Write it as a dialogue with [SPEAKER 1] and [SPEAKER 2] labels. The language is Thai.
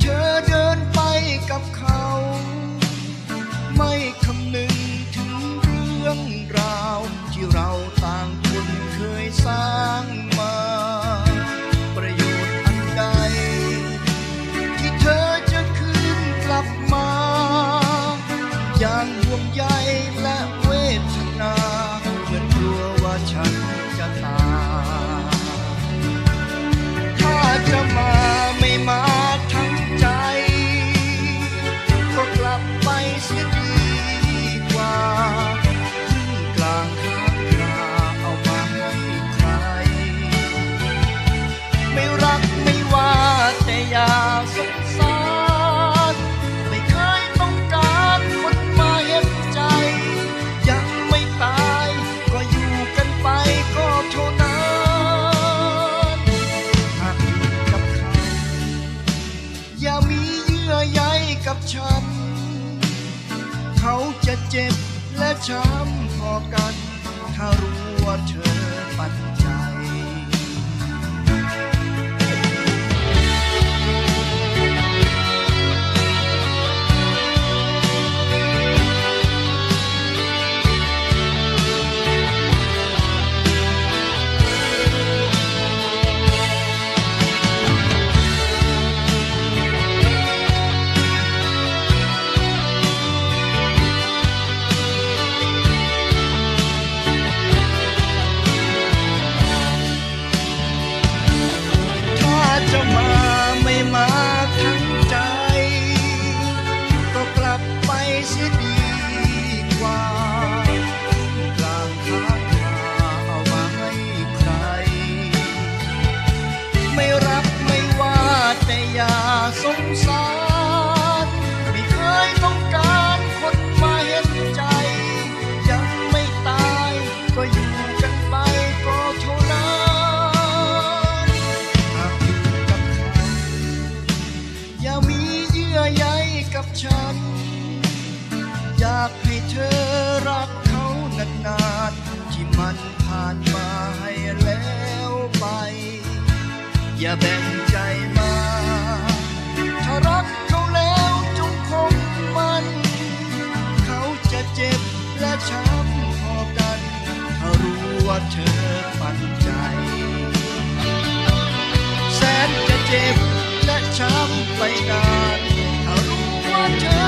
[SPEAKER 1] เธอเดินไปกับเขา ไม่คำนึงถึงเรื่องราว ที่เราต่างคนเคยสร้างมา ประโยชน์อันใด ที่เธอจะคืนกลับมาอย่างับฉัน เขาจะเจ็บและช้ำพอกัน ถ้ารู้ว่าเธอปั่น ฉัน อยากให้เธอรักเขานานๆที่มันผ่านมาให้แล้วไป อย่าแบ่งใจมา ถ้ารักเขาแล้วจงคงมัน เขาจะเจ็บและช้ำพอกันถ้ารู้ว่าเธอปันใจ แสนจะเจ็บและช้ำไปนาน wonder.